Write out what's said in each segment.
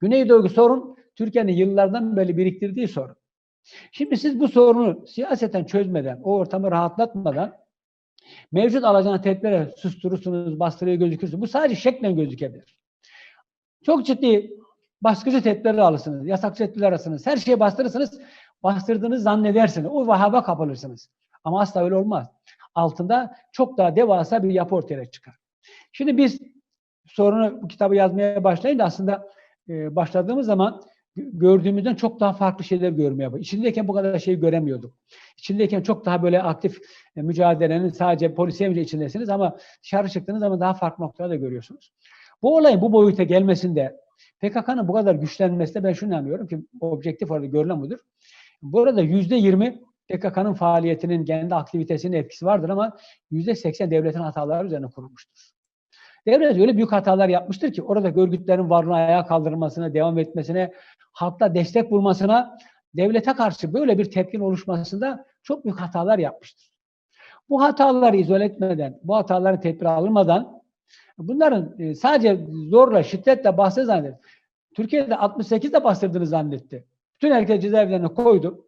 Güneydoğu sorun Türkiye'nin yıllardan beri biriktirdiği sorun. Şimdi siz bu sorunu siyaseten çözmeden, o ortamı rahatlatmadan mevcut alacağınız tedbirleri susturursunuz, bastırıyor gözükürsünüz. Bu sadece şeklen gözükebilir. Çok ciddi baskıcı tedbirler alırsınız, yasakçı tedbirler alırsınız. Her şeyi bastırırsınız, bastırdığınızı zannedersiniz. O vahaba kapılırsınız. Ama asla öyle olmaz. Altında çok daha devasa bir yapı ortaya çıkar. Şimdi biz sorunu bu kitabı yazmaya başlayınca aslında e, başladığımız zaman gördüğümüzden çok daha farklı şeyler görmeye başladık. İçindeyken bu kadar şey göremiyorduk. İçindeyken çok daha böyle aktif e, mücadelenin sadece polisiye bile içindesiniz ama dışarı çıktığınız zaman daha farklı noktalarda görüyorsunuz. Bu olayın bu boyuta gelmesinde PKK'nın bu kadar güçlenmesinde ben şunu inanıyorum ki objektif olarak görülen budur. Bu arada yüzde yirmi PKK'nın faaliyetinin kendi aktivitesinin etkisi vardır ama yüzde seksen devletin hataları üzerine kurulmuştur. Devlet öyle büyük hatalar yapmıştır ki orada örgütlerin varlığına ayağa kaldırılmasına, devam etmesine, halkla destek bulmasına, devlete karşı böyle bir tepkin oluşmasında çok büyük hatalar yapmıştır. Bu hataları izole etmeden, bu hataların tedbir alınmadan bunların e, sadece zorla, şiddetle bahse zannetti. Türkiye'de 68'de bastırdığını zannetti. Bütün herkes cezaevlerine koydu.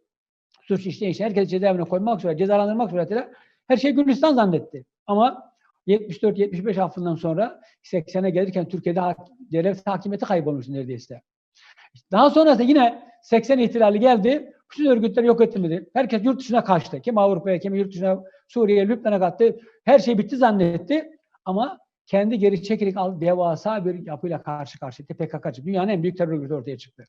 Suç işleyen herkes cezaevine koymak suretiyle, cezalandırmak suretiyle her şey Gülistan zannetti. Ama 74-75 affından sonra 80'e gelirken Türkiye'de devlet hakimiyeti kaybolmuş neredeyse. Daha sonrasında yine 80 ihtilali geldi. Bütün örgütler yok edilmedi. Herkes yurt dışına kaçtı. Kim Avrupa'ya, kim yurt dışına, Suriye, Lübnan'a kattı. Her şey bitti zannetti. Ama kendi geri al, devasa bir yapıyla karşı karşıyaydı. PKK dünyanın en büyük terör örgütü ortaya çıktı.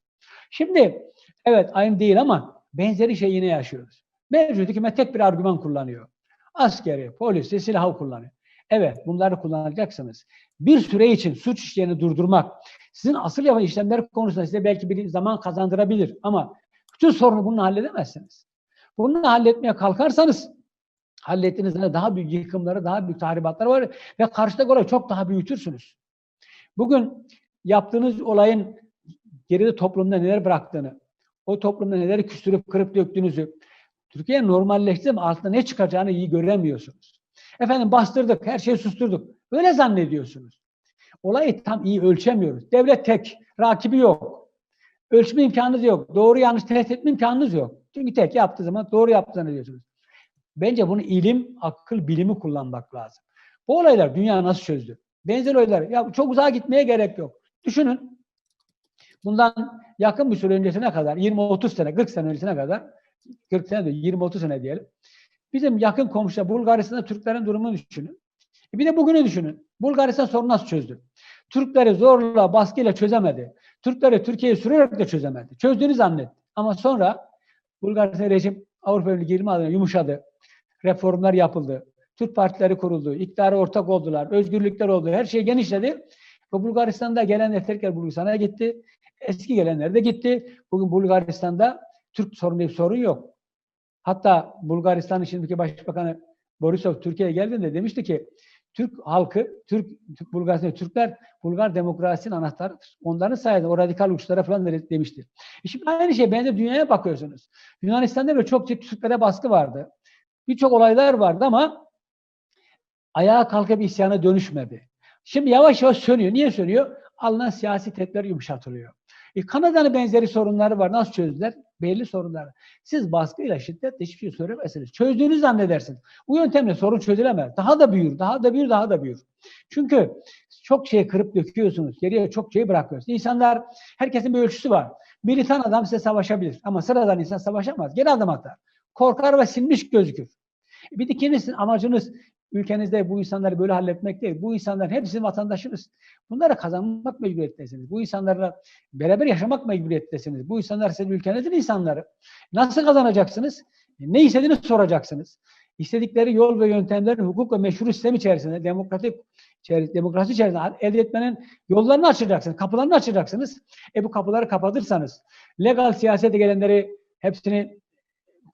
Şimdi evet aynı değil ama benzeri şey yine yaşıyoruz. Mevcut hükümet tek bir argüman kullanıyor. Askeri, polisi, silahı kullanıyor. Evet bunları kullanacaksınız. Bir süre için suç işlerini durdurmak sizin asıl yapan işlemler konusunda size belki bir zaman kazandırabilir ama bütün sorunu bununla halledemezsiniz. Bunu halletmeye kalkarsanız hallettiğinizde daha büyük yıkımları, daha büyük tahribatlar var ve karşıdaki olayı çok daha büyütürsünüz. Bugün yaptığınız olayın geride toplumda neler bıraktığını, o toplumda neler küstürüp kırıp döktüğünüzü, Türkiye normalleşti ama altında ne çıkacağını iyi göremiyorsunuz. Efendim bastırdık, her şeyi susturduk. Öyle zannediyorsunuz. Olayı tam iyi ölçemiyoruz. Devlet tek, rakibi yok. Ölçme imkanınız yok. Doğru yanlış test etme imkanınız yok. Çünkü tek yaptığı zaman doğru yaptığını diyorsunuz. Bence bunu ilim, akıl, bilimi kullanmak lazım. Bu olaylar dünya nasıl çözdü? Benzer olaylar. Ya çok uzağa gitmeye gerek yok. Düşünün. Bundan yakın bir süre öncesine kadar, 20-30 sene, 40 sene öncesine kadar, 40 sene değil, 20-30 sene diyelim. Bizim yakın komşuda Bulgaristan'da Türklerin durumunu düşünün. E bir de bugünü düşünün. Bulgaristan sorunu nasıl çözdü? Türkleri zorla, baskıyla çözemedi. Türkleri Türkiye'ye sürerek de çözemedi. Çözdüğünü zannetti. Ama sonra Bulgaristan rejim Avrupa Birliği 20 adına yumuşadı. Reformlar yapıldı. Türk partileri kuruldu. İktidara ortak oldular. Özgürlükler oldu. Her şey genişledi. Ve Bulgaristan'da gelen tekrar Bulgaristan'a gitti. Eski gelenler de gitti. Bugün Bulgaristan'da Türk sorunu bir sorun yok. Hatta Bulgaristan'ın şimdiki başbakanı Borisov Türkiye'ye geldiğinde demişti ki Türk halkı, Türk, Türk Bulgaristan, Türkler Bulgar demokrasinin anahtarıdır. Onların sayesinde o radikal uçlara falan demişti. E şimdi aynı şey benzer dünyaya bakıyorsunuz. Yunanistan'da böyle çok ciddi Türklere baskı vardı. Birçok olaylar vardı ama ayağa kalkıp isyana dönüşmedi. Şimdi yavaş yavaş sönüyor. Niye sönüyor? Alınan siyasi tedbirler yumuşatılıyor. E, Kanada'nın benzeri sorunları var. Nasıl çözdüler? Belli sorunlar. Siz baskıyla, şiddetle hiçbir şey söylemezsiniz. Çözdüğünüzü zannedersiniz. Bu yöntemle sorun çözülemez. Daha da büyür, daha da büyür, daha da büyür. Çünkü çok şey kırıp döküyorsunuz. Geriye çok şey bırakıyorsunuz. İnsanlar, herkesin bir ölçüsü var. Militan adam size savaşabilir. Ama sıradan insan savaşamaz. Geri adım atar. Korkar ve sinmiş gözükür. Bir de ikinizin amacınız ülkenizde bu insanları böyle halletmek değil. Bu insanların hepsi vatandaşınız. Bunlara kazanmak mecburiyettesiniz. Bu insanlarla beraber yaşamak mecburiyettesiniz. Bu insanlar sizin ülkenizin insanları. Nasıl kazanacaksınız? Ne istediğini soracaksınız. İstedikleri yol ve yöntemlerin hukuk ve meşru sistem içerisinde, demokratik demokrasi içerisinde elde etmenin yollarını açacaksınız, kapılarını açacaksınız. E bu kapıları kapatırsanız, legal siyasete gelenleri hepsini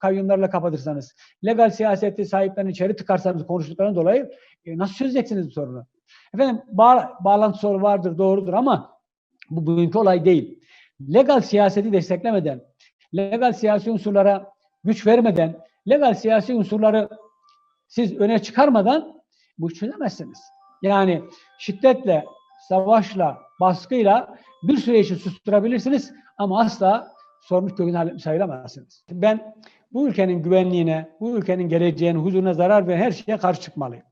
kayyumlarla kapatırsanız, legal siyaseti sahiplerini içeri tıkarsanız konuştuklarına dolayı e, nasıl çözeceksiniz bu sorunu? Efendim bağ, bağlantı soru vardır, doğrudur ama bu bugünkü olay değil. Legal siyaseti desteklemeden, legal siyasi unsurlara güç vermeden, legal siyasi unsurları siz öne çıkarmadan bu çözemezsiniz. Yani şiddetle, savaşla, baskıyla bir süre için susturabilirsiniz ama asla sormuş kökünü sayılamazsınız. Ben bu ülkenin güvenliğine, bu ülkenin geleceğine, huzuruna zarar veren her şeye karşı çıkmalıyım.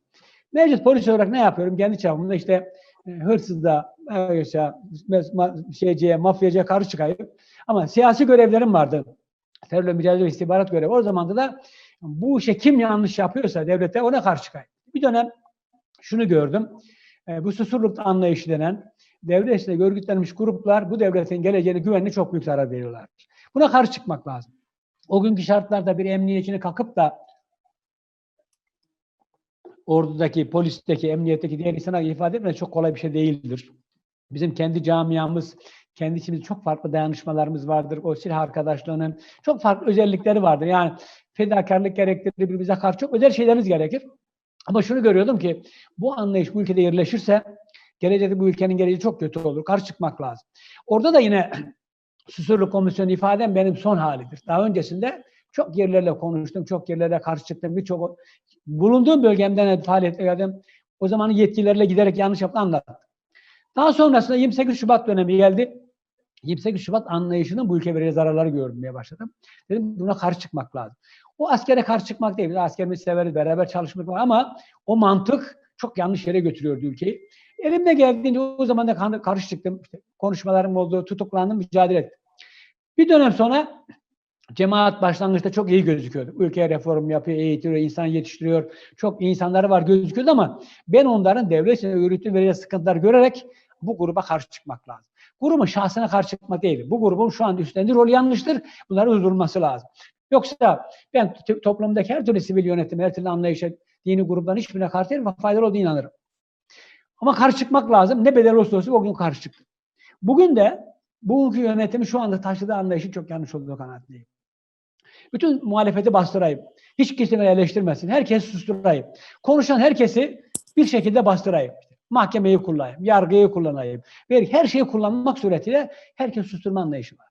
Mevcut polis olarak ne yapıyorum? Kendi çapımda işte e, hırsızda, şeyciye, mafyacıya karşı çıkayım. Ama siyasi görevlerim vardı. Terörle mücadele istihbarat görevi. O zaman da bu işe kim yanlış yapıyorsa devlete ona karşı çıkayım. Bir dönem şunu gördüm. E, bu susurluk anlayışı denen devlet içinde örgütlenmiş gruplar bu devletin geleceğini güvenli çok büyük zarar veriyorlar. Buna karşı çıkmak lazım. O günkü şartlarda bir emniyetçini kalkıp da ordudaki, polisteki, emniyetteki diğer insana ifade etmek çok kolay bir şey değildir. Bizim kendi camiamız, kendi içimizde çok farklı dayanışmalarımız vardır. O silah arkadaşlığının çok farklı özellikleri vardır. Yani fedakarlık gerektirir, birbirimize karşı çok özel şeylerimiz gerekir. Ama şunu görüyordum ki bu anlayış bu ülkede yerleşirse gelecekte bu ülkenin geleceği çok kötü olur. Karşı çıkmak lazım. Orada da yine Susurluk Komisyonu ifadem benim son halidir. Daha öncesinde çok yerlerle konuştum, çok yerlere karşı çıktım. Birçok bulunduğum bölgemden faaliyet verdim. O zaman yetkililerle giderek yanlış yaptı anlattım. Daha sonrasında 28 Şubat dönemi geldi. 28 Şubat anlayışının bu ülke vereceği zararları görmeye başladım. Dedim buna karşı çıkmak lazım. O askere karşı çıkmak değil. Biz askerimizi severiz, beraber çalışmak var ama o mantık çok yanlış yere götürüyordu ülkeyi. Elimde geldiğinde o zaman da karşı çıktım. İşte konuşmalarım oldu, tutuklandım, mücadele ettim. Bir dönem sonra cemaat başlangıçta çok iyi gözüküyordu. Ülkeye reform yapıyor, eğitiyor, insan yetiştiriyor. Çok iyi insanları var gözüküyordu ama ben onların devlet içinde yürüttüğü verilen sıkıntılar görerek bu gruba karşı çıkmak lazım. Grubun şahsına karşı çıkmak değil. Bu grubun şu an üstlendiği rol yanlıştır. Bunların durdurulması lazım. Yoksa ben toplumdaki her türlü sivil yönetim, her türlü anlayışa, dini grupların hiçbirine karşı değilim faydalı olduğunu inanırım. Ama karşı çıkmak lazım. Ne bedel olursa olsun o gün karşı çıktım. Bugün de bugünkü yönetimi şu anda taşıdığı anlayışı çok yanlış olduğu kanaatindeyim. Bütün muhalefeti bastırayım. Hiç kimse eleştirmesin. Herkes susturayım. Konuşan herkesi bir şekilde bastırayım. Mahkemeyi kullanayım, yargıyı kullanayım. Ve her şeyi kullanmak suretiyle herkes susturma anlayışı var.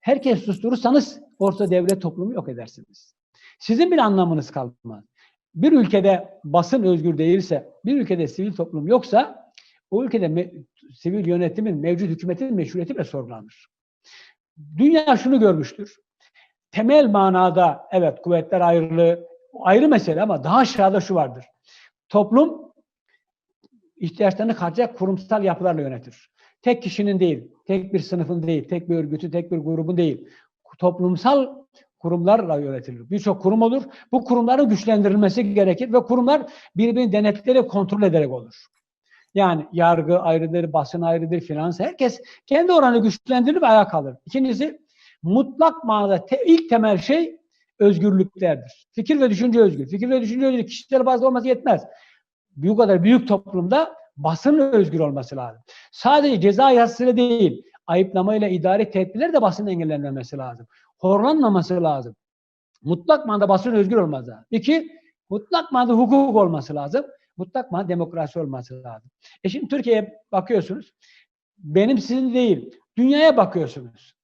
Herkes susturursanız orta devlet toplumu yok edersiniz. Sizin bir anlamınız kalmaz. Bir ülkede basın özgür değilse, bir ülkede sivil toplum yoksa o ülkede me- sivil yönetimin, mevcut hükümetin meşruiyeti bile sorgulanır. Dünya şunu görmüştür. Temel manada evet kuvvetler ayrılığı ayrı mesele ama daha aşağıda şu vardır. Toplum ihtiyaçlarını karşılayacak kurumsal yapılarla yönetir. Tek kişinin değil, tek bir sınıfın değil, tek bir örgütü, tek bir grubun değil. Toplumsal kurumlarla yönetilir. Birçok kurum olur. Bu kurumların güçlendirilmesi gerekir ve kurumlar birbirini denetleyerek, kontrol ederek olur. Yani yargı ayrıdır, basın ayrıdır, finans. Herkes kendi oranı güçlendirip ayağa kalır. İkincisi mutlak manada te, ilk temel şey özgürlüklerdir. Fikir ve düşünce özgür. Fikir ve düşünce özgür kişisel bazda olması yetmez. Bu kadar büyük toplumda basın özgür olması lazım. Sadece ceza yasasıyla değil, ayıplamayla idari tedbirler de basın engellenmemesi lazım. Horlanmaması lazım. Mutlak manada basın özgür olması lazım. İki, mutlak manada hukuk olması lazım. Mutlak manada demokrasi olması lazım. E şimdi Türkiye'ye bakıyorsunuz. Benim sizin değil. Dünyaya bakıyorsunuz.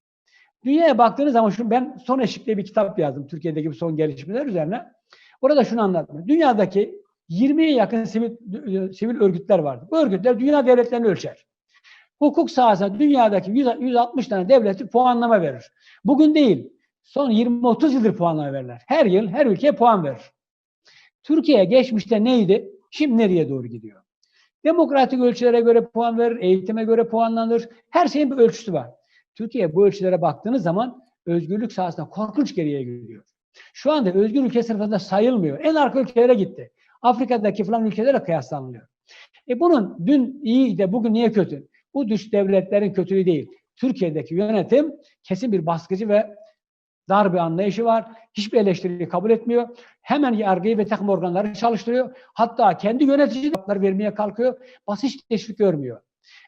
Dünyaya baktığınız zaman şu ben son eşikte bir kitap yazdım Türkiye'deki son gelişmeler üzerine. Orada şunu anlattım. Dünyadaki 20'ye yakın sivil, sivil örgütler vardı. Bu örgütler dünya devletlerini ölçer. Hukuk sahasında dünyadaki 100, 160 tane devleti puanlama verir. Bugün değil, son 20-30 yıldır puanlama verirler. Her yıl her ülkeye puan verir. Türkiye geçmişte neydi? Şimdi nereye doğru gidiyor? Demokratik ölçülere göre puan verir, eğitime göre puanlanır. Her şeyin bir ölçüsü var. Türkiye bu ölçülere baktığınız zaman özgürlük sahasında korkunç geriye gidiyor. Şu anda özgür ülke sınıfında sayılmıyor. En arka ülkelere gitti. Afrika'daki falan ülkelere kıyaslanılıyor. E bunun dün iyi de bugün niye kötü? Bu dış devletlerin kötülüğü değil. Türkiye'deki yönetim kesin bir baskıcı ve dar bir anlayışı var. Hiçbir eleştiriyi kabul etmiyor. Hemen yargıyı ve takım organları çalıştırıyor. Hatta kendi yönetici vermeye kalkıyor. Basış teşvik görmüyor.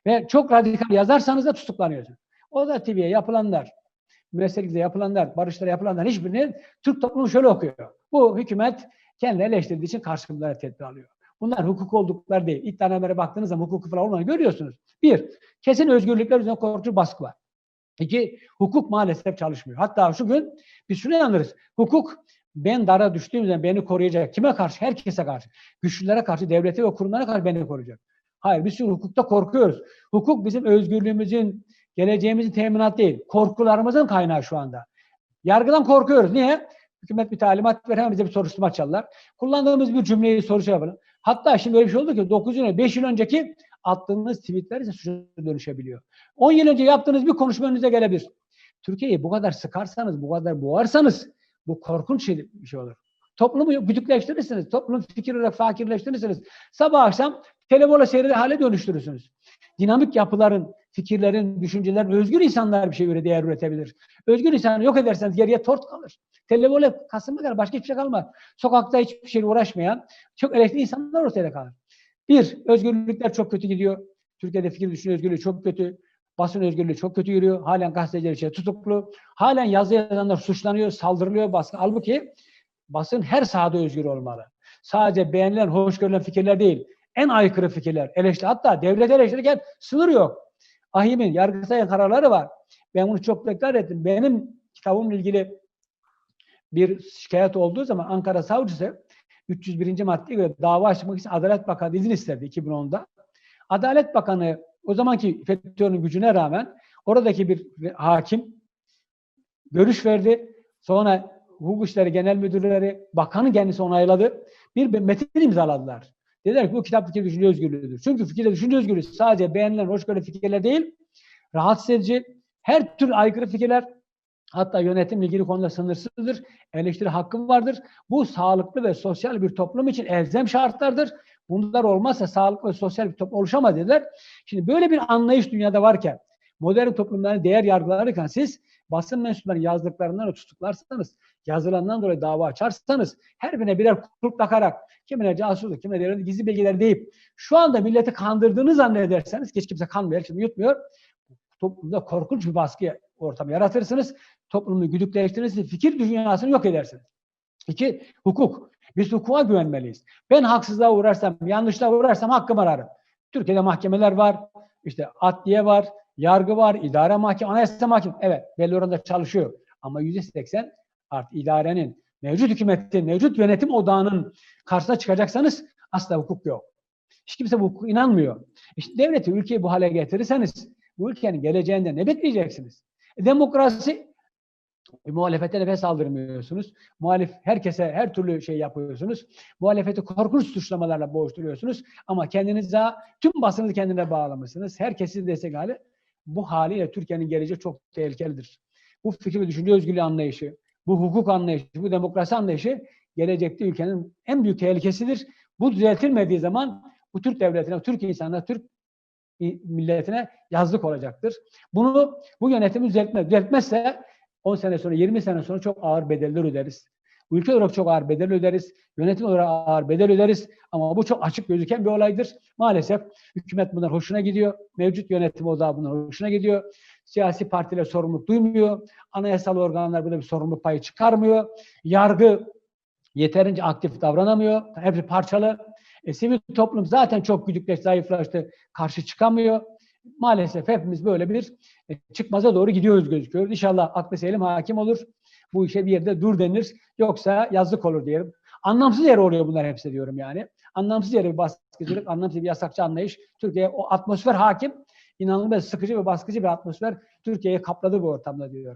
Ve çok radikal yazarsanız da tutuklanıyorsunuz. O da TV'ye yapılanlar, müesselikte yapılanlar, barışlara yapılanlar hiçbirini Türk toplumu şöyle okuyor. Bu hükümet kendi eleştirdiği için karşılıklara tedbir alıyor. Bunlar hukuk oldukları değil. İddianamere baktığınız zaman hukuku falan olmadığını görüyorsunuz. Bir, kesin özgürlükler üzerine korkutucu baskı var. İki, hukuk maalesef çalışmıyor. Hatta şu gün biz şunu inanırız. Hukuk ben dara düştüğüm zaman beni koruyacak. Kime karşı? Herkese karşı. Güçlülere karşı, devlete ve kurumlara karşı beni koruyacak. Hayır, biz şu hukukta korkuyoruz. Hukuk bizim özgürlüğümüzün, geleceğimizin teminat değil. Korkularımızın kaynağı şu anda. Yargıdan korkuyoruz. Niye? Hükümet bir talimat verir, hemen bize bir soruşturma açarlar. Kullandığımız bir cümleyi soru yapalım. Hatta şimdi öyle bir şey oldu ki 9 yıl, 5 yıl önceki attığınız tweetler ise suça dönüşebiliyor. 10 yıl önce yaptığınız bir konuşma önünüze gelebilir. Türkiye'yi bu kadar sıkarsanız, bu kadar boğarsanız bu korkunç şey, bir şey olur. Toplumu güdükleştirirsiniz. Toplumu fikir olarak fakirleştirirsiniz. Sabah akşam televola seyrede hale dönüştürürsünüz. Dinamik yapıların, fikirlerin, düşüncelerin, özgür insanlar bir şey göre değer üretebilir. Özgür insanı yok ederseniz geriye tort kalır. Televola kasımı kadar başka hiçbir şey kalmaz. Sokakta hiçbir şeyle uğraşmayan çok elektrikli insanlar ortaya kalır. Bir, özgürlükler çok kötü gidiyor. Türkiye'de fikir düşünce özgürlüğü çok kötü. Basın özgürlüğü çok kötü yürüyor. Halen gazeteciler için tutuklu. Halen yazı yazanlar suçlanıyor, saldırılıyor baskı. Halbuki basın her sahada özgür olmalı. Sadece beğenilen, hoş görülen fikirler değil. En aykırı fikirler, eleştiri. Hatta devlet eleştirirken sınır yok. Ahim'in yargıtayın kararları var. Ben bunu çok tekrar ettim. Benim kitabımla ilgili bir şikayet olduğu zaman Ankara Savcısı 301. maddeye göre dava açmak için Adalet Bakanı izin istedi 2010'da. Adalet Bakanı o zamanki FETÖ'nün gücüne rağmen oradaki bir hakim görüş verdi. Sonra Hukuk İşleri Genel Müdürleri, bakanın kendisi onayladı. Bir metin imzaladılar. Dediler ki bu kitap fikir düşünce özgürlüğüdür. Çünkü fikir düşünce özgürlüğü sadece beğenilen, hoş gören fikirler değil, rahatsız edici, her tür aykırı fikirler, hatta yönetimle ilgili konuda sınırsızdır, eleştiri hakkım vardır. Bu sağlıklı ve sosyal bir toplum için elzem şartlardır. Bunlar olmazsa sağlıklı ve sosyal bir toplum oluşamaz dediler. Şimdi böyle bir anlayış dünyada varken, modern toplumların değer yargılarıyken siz basın mensuplarının yazdıklarından tutuklarsanız, yazılandan dolayı dava açarsanız, her birine birer kulp takarak, kimine casusluk, kimine devlet gizli bilgiler deyip, şu anda milleti kandırdığını zannederseniz, hiç kimse kanmıyor, şimdi yutmuyor, toplumda korkunç bir baskı ortamı yaratırsınız, toplumu güdükleştirirsiniz, fikir dünyasını yok edersiniz. İki, hukuk. Biz hukuka güvenmeliyiz. Ben haksızlığa uğrarsam, yanlışlığa uğrarsam hakkımı ararım. Türkiye'de mahkemeler var, işte adliye var, yargı var, idare mahkeme, anayasa mahkeme. Evet, belli oranda çalışıyor. Ama yüzde seksen artık idarenin, mevcut hükümetin, mevcut yönetim odağının karşısına çıkacaksanız asla hukuk yok. Hiç kimse bu hukuka inanmıyor. İşte devleti, ülkeyi bu hale getirirseniz bu ülkenin geleceğinde ne bekleyeceksiniz? E, demokrasi e, muhalefete nefes aldırmıyorsunuz. Muhalif herkese her türlü şey yapıyorsunuz. Muhalefeti korkunç suçlamalarla boğuşturuyorsunuz. Ama kendinize tüm basını kendine bağlamışsınız. Herkesi destek hali. Bu haliyle Türkiye'nin geleceği çok tehlikelidir. Bu fikir ve düşünce özgürlüğü anlayışı, bu hukuk anlayışı, bu demokrasi anlayışı gelecekte ülkenin en büyük tehlikesidir. Bu düzeltilmediği zaman bu Türk devletine, Türk insanına, Türk milletine yazlık olacaktır. Bunu bu yönetim düzeltmez. Düzeltmezse 10 sene sonra, 20 sene sonra çok ağır bedeller öderiz. Ülke olarak çok ağır bedel öderiz. Yönetim olarak ağır bedel öderiz. Ama bu çok açık gözüken bir olaydır. Maalesef hükümet bunlar hoşuna gidiyor. Mevcut yönetim odağı bunlar hoşuna gidiyor. Siyasi partiler sorumluluk duymuyor. Anayasal organlar burada bir sorumluluk payı çıkarmıyor. Yargı yeterince aktif davranamıyor. Hepsi parçalı. E, sivil toplum zaten çok güdükleşti, zayıflaştı. Karşı çıkamıyor. Maalesef hepimiz böyle bir e, çıkmaza doğru gidiyoruz gözüküyor. İnşallah aklı selim hakim olur. Bu işe bir yerde dur denir. Yoksa yazık olur diyelim. Anlamsız yere oluyor bunlar hepsi diyorum yani. Anlamsız yere bir baskıcılık, anlamsız bir yasakçı anlayış. Türkiye o atmosfer hakim. İnanılmaz sıkıcı ve baskıcı bir atmosfer Türkiye'yi kapladı bu ortamda diyor.